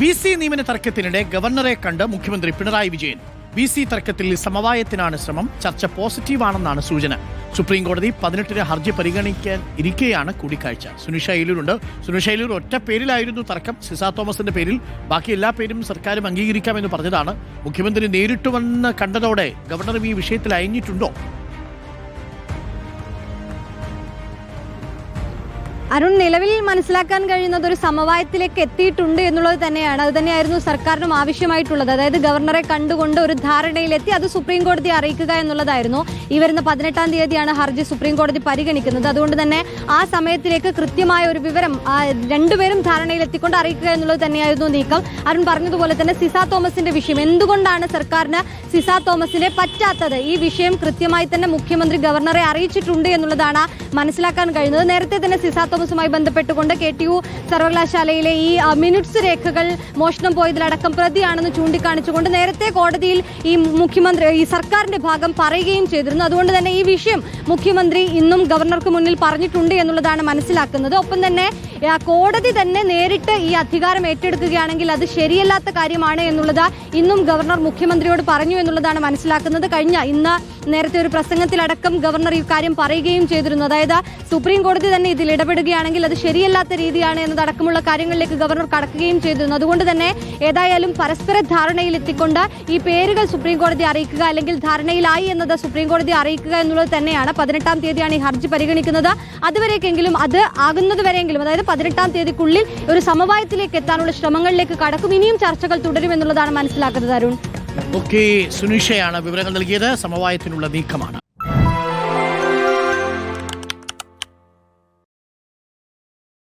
B C നിയമന തർക്കത്തിനിടെ ഗവർണറെ കണ്ട് മുഖ്യമന്ത്രി പിണറായി വിജയൻ. വി സി തർക്കത്തിൽ സമവായത്തിനാണ് ശ്രമം. ചർച്ച പോസിറ്റീവാണെന്നാണ് സൂചന. സുപ്രീം കോടതി പതിനെട്ടിന് ഹർജി പരിഗണിക്കാൻ ഇരിക്കെയാണ് കൂടിക്കാഴ്ച. സുനിഷ ഏലൂരുണ്ട്. സുനിഷ ഏലൂർ ഒറ്റ പേരിലായിരുന്നു തർക്കം. സിസ തോമസിന്റെ പേരിൽ ബാക്കി എല്ലാ പേരും സർക്കാരും അംഗീകരിക്കാമെന്ന് പറഞ്ഞതാണ്. മുഖ്യമന്ത്രി നേരിട്ട് വന്ന് കണ്ടതോടെ ഗവർണറും ഈ വിഷയത്തിൽ അയഞ്ഞിട്ടുണ്ടോ? അരുൺ നിലവിൽ മനസ്സിലാക്കാൻ കഴിയുന്നത് ഒരു സമവായത്തിലേക്ക് എത്തിയിട്ടുണ്ട് എന്നുള്ളത് തന്നെയാണ്. അത് തന്നെയായിരുന്നു സർക്കാരിനും ആവശ്യമായിട്ടുള്ളത്. അതായത് ഗവർണറെ കണ്ടുകൊണ്ട് ഒരു ധാരണയിലെത്തി അത് സുപ്രീം കോടതിയെ അറിയിക്കുക എന്നുള്ളതായിരുന്നു. ഈ വരുന്ന പതിനെട്ടാം തീയതിയാണ് ഹർജി സുപ്രീം കോടതി പരിഗണിക്കുന്നത്. അതുകൊണ്ട് തന്നെ ആ സമയത്തിലേക്ക് കൃത്യമായ ഒരു വിവരം രണ്ടുപേരും ധാരണയിലെത്തിക്കൊണ്ട് അറിയിക്കുക എന്നുള്ളത് തന്നെയായിരുന്നു നീക്കം. അരുൺ പറഞ്ഞതുപോലെ തന്നെ സിസ തോമസിന്റെ വിഷയം. എന്തുകൊണ്ടാണ് സർക്കാരിന് സിസ തോമസിനെ പറ്റാത്തത്? ഈ വിഷയം കൃത്യമായി തന്നെ മുഖ്യമന്ത്രി ഗവർണറെ അറിയിച്ചിട്ടുണ്ട് എന്നുള്ളതാണ് മനസ്സിലാക്കാൻ കഴിയുന്നത്. നേരത്തെ തന്നെ സിസ തോമസുമായി ബന്ധപ്പെട്ടുകൊണ്ട് കെ ടി യു സർവകലാശാലയിലെ ഈ മിനിറ്റ്സ് രേഖകൾ മോഷണം പോയതിലടക്കം പ്രതിയാണെന്ന് ചൂണ്ടിക്കാണിച്ചുകൊണ്ട് നേരത്തെ കോടതിയിൽ ഈ മുഖ്യമന്ത്രി ഈ സർക്കാരിന്റെ ഭാഗം പറയുകയും ചെയ്തിരുന്നു. അതുകൊണ്ട് തന്നെ ഈ വിഷയം മുഖ്യമന്ത്രി ഇന്നും ഗവർണർക്ക് മുന്നിൽ പറഞ്ഞിട്ടുണ്ട് എന്നുള്ളതാണ് മനസ്സിലാക്കുന്നത്. ഒപ്പം തന്നെ കോടതി തന്നെ നേരിട്ട് ഈ അധികാരം ഏറ്റെടുക്കുകയാണെങ്കിൽ അത് ശരിയല്ലാത്ത കാര്യമാണ് എന്നുള്ളത് ഇന്നും ഗവർണർ മുഖ്യമന്ത്രിയോട് പറഞ്ഞു എന്നുള്ളതാണ് മനസ്സിലാക്കുന്നത്. കഴിഞ്ഞ ഇന്ന് നേരത്തെ ഒരു പ്രസംഗത്തിലടക്കം ഗവർണർ ഈ കാര്യം പറയുകയും ചെയ്തിരുന്നു. അതായത് സുപ്രീം കോടതി തന്നെ ഇതിൽ ഇടപെടുകയാണെങ്കിൽ അത് ശരിയല്ലാത്ത രീതിയാണ് എന്നതടക്കമുള്ള കാര്യങ്ങളിലേക്ക് ഗവർണർ കടക്കുകയും ചെയ്തിരുന്നു അതുകൊണ്ട് തന്നെ ഏതായാലും പരസ്പര ധാരണയിൽ എത്തിക്കൊണ്ട് ഈ പേരുകൾ സുപ്രീം കോടതി അറിയിക്കുക അല്ലെങ്കിൽ ധാരണയിലായി എന്നത് സുപ്രീം കോടതി അറിയിക്കുക എന്നുള്ളത് തന്നെയാണ്. പതിനെട്ടാം തീയതിയാണ് ഈ ഹർജി പരിഗണിക്കുന്നത്. അതുവരേക്കെങ്കിലും അത് ആകുന്നത് വരെയെങ്കിലും അതായത് പതിനെട്ടാം തീയതിക്കുള്ളിൽ ഒരു സമവായത്തിലേക്ക് എത്താനുള്ള ശ്രമങ്ങളിലേക്ക് കടക്കും. ഇനിയും ചർച്ചകൾ തുടരും എന്നുള്ളതാണ് മനസ്സിലാക്കുന്നത് അരുൺ. ഓക്കെ സുനിഷയാണ് വിവരങ്ങൾ നൽകിയത്. സമവായത്തിനുള്ള നീക്കമാണ്.